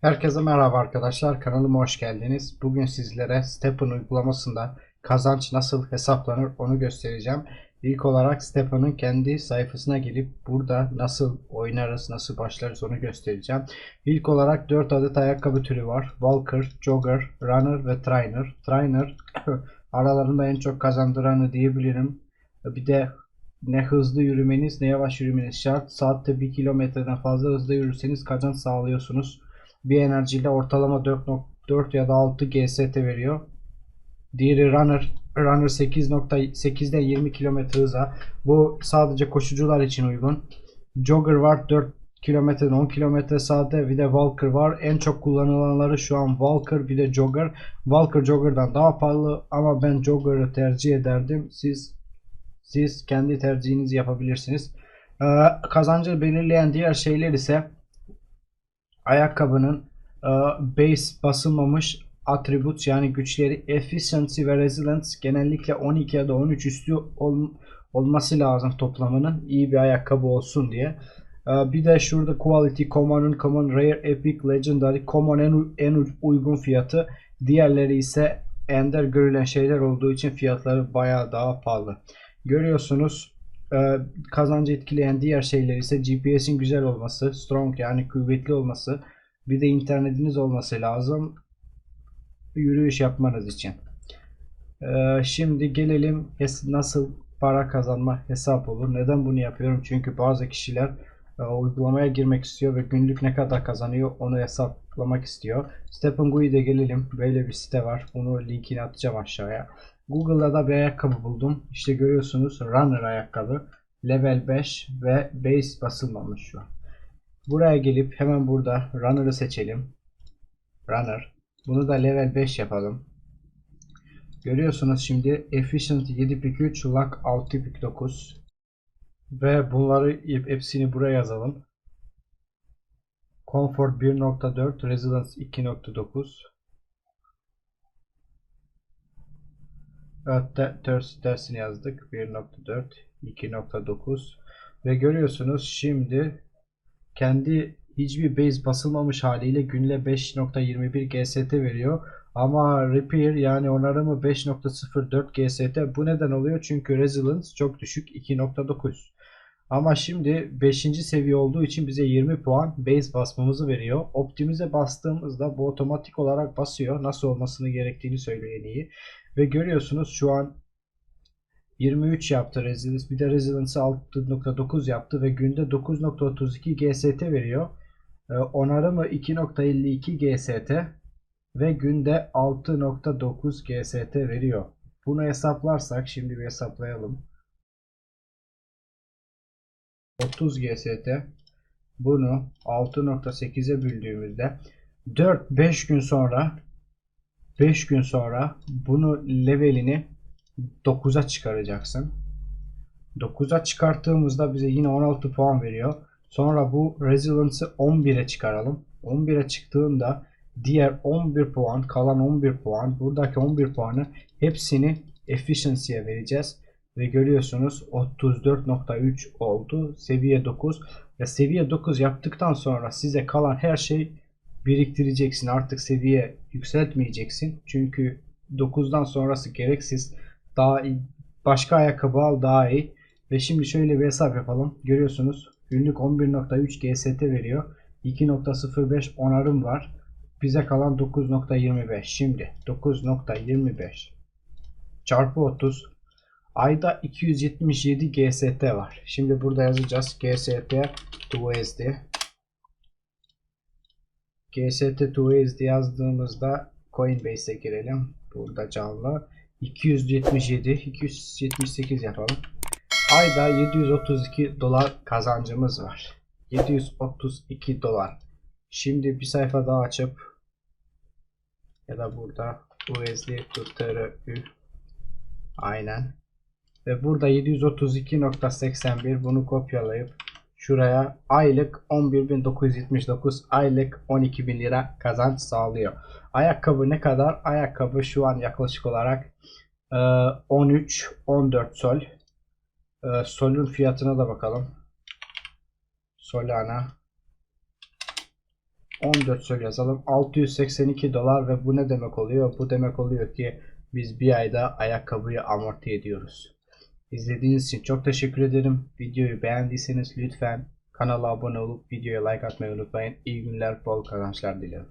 Herkese merhaba arkadaşlar. Kanalıma hoş geldiniz. Bugün sizlere Stepen uygulamasında kazanç nasıl hesaplanır onu göstereceğim. İlk olarak Stepen'ın kendi sayfasına girip burada nasıl oynarız, nasıl başlarız onu göstereceğim. İlk olarak 4 adet ayakkabı türü var. Walker, Jogger, Runner ve Trainer. Trainer aralarında en çok kazandıranı diyebilirim. Bir de ne hızlı yürümeniz ne yavaş yürümeniz şart. Saatte 1 kilometreden fazla hızlı yürürseniz kazanç sağlıyorsunuz. Bir enerjiyle ortalama 4.4 ya da 6 GST veriyor. Diğeri Runner. Runner 8.8'den 20 km hıza. Bu sadece koşucular için uygun. Jogger var 4 kilometreden 10 kilometre saatte. Bir de Walker var. En çok kullanılanları şu an Walker bir de Jogger. Walker Jogger'dan daha pahalı ama ben Jogger'ı tercih ederdim. Siz siz kendi tercihinizi yapabilirsiniz. Ee, kazancı belirleyen diğer şeyler ise ayakkabının e, base basılmamış attributes yani güçleri efficiency ve resilience genellikle 12 ya da 13 üstü ol- olması lazım toplamının iyi bir ayakkabı olsun diye. E, bir de şurada quality, common, common, rare, epic, legendary, common en, en uygun fiyatı. Diğerleri ise ender görülen şeyler olduğu için fiyatları bayağı daha pahalı. Görüyorsunuz kazancı etkileyen diğer şeyler ise GPS'in güzel olması, strong yani kuvvetli olması, bir de internetiniz olması lazım yürüyüş yapmanız için. E, şimdi gelelim nasıl para kazanma hesap olur. Neden bunu yapıyorum? Çünkü bazı kişiler e, uygulamaya girmek istiyor ve günlük ne kadar kazanıyor onu hesaplamak istiyor. Stepengui'de gelelim. Böyle bir site var. Bunu linkini atacağım aşağıya. Google'da da bir ayakkabı buldum. İşte görüyorsunuz Runner ayakkabı. Level 5 ve base basılmamış şu. Buraya gelip hemen burada Runner'ı seçelim. Runner. Bunu da level 5 yapalım. Görüyorsunuz şimdi Efficient 7 pik 3, Luck 6 pik 9. Ve bunları hepsini buraya yazalım. Comfort 1.4, Resilience 2.9. De- ters, tersini yazdık. 1.4, 2.9 ve görüyorsunuz şimdi kendi hiçbir base basılmamış haliyle günle 5.21 GST veriyor. Ama repair yani onarımı 5.04 GST. Bu neden oluyor? Çünkü resilience çok düşük 2.9. Ama şimdi 5. seviye olduğu için bize 20 puan base basmamızı veriyor. Optimize bastığımızda bu otomatik olarak basıyor. Nasıl olmasını gerektiğini söylüyor en iyi. Ve görüyorsunuz şu an 23 yaptı Resilience. Bir de Resilience'ı 6.9 yaptı ve günde 9.32 GST veriyor. Ee, onarımı 2.52 GST ve günde 6.9 GST veriyor. Bunu hesaplarsak şimdi bir hesaplayalım. 30 GST bunu 6.8'e böldüğümüzde 4-5 gün sonra 5 gün sonra bunu levelini 9'a çıkaracaksın. 9'a çıkarttığımızda bize yine 16 puan veriyor. Sonra bu Resilience'ı 11'e çıkaralım. 11'e çıktığında diğer 11 puan, kalan 11 puan, buradaki 11 puanı hepsini Efficiency'ye vereceğiz. Ve görüyorsunuz 34.3 oldu. Seviye 9. Ve seviye 9 yaptıktan sonra size kalan her şey biriktireceksin. Artık seviye yükseltmeyeceksin. Çünkü 9'dan sonrası gereksiz. Daha iyi, başka ayakkabı al daha iyi. Ve şimdi şöyle bir hesap yapalım. Görüyorsunuz günlük 11.3 GST veriyor. 2.05 onarım var. Bize kalan 9.25. Şimdi 9.25 çarpı 30 ayda 277 GST var. Şimdi burada yazacağız. GST to USD GST to USD yazdığımızda Coinbase'e girelim. Burada canlı. 277, 278 yapalım. Ayda 732 dolar kazancımız var. 732 dolar. Şimdi bir sayfa daha açıp ya da burada USD to TRY aynen ve burada 732.81 bunu kopyalayıp şuraya aylık 11.979 aylık 12.000 lira kazanç sağlıyor. Ayakkabı ne kadar? Ayakkabı şu an yaklaşık olarak 13-14 sol. E, Sol'ün fiyatına da bakalım. Solana 14 söyle yazalım. 682 dolar ve bu ne demek oluyor? Bu demek oluyor ki biz bir ayda ayakkabıyı amorti ediyoruz. İzlediğiniz için çok teşekkür ederim. Videoyu beğendiyseniz lütfen kanala abone olup videoya like atmayı unutmayın. İyi günler, bol kazançlar dilerim.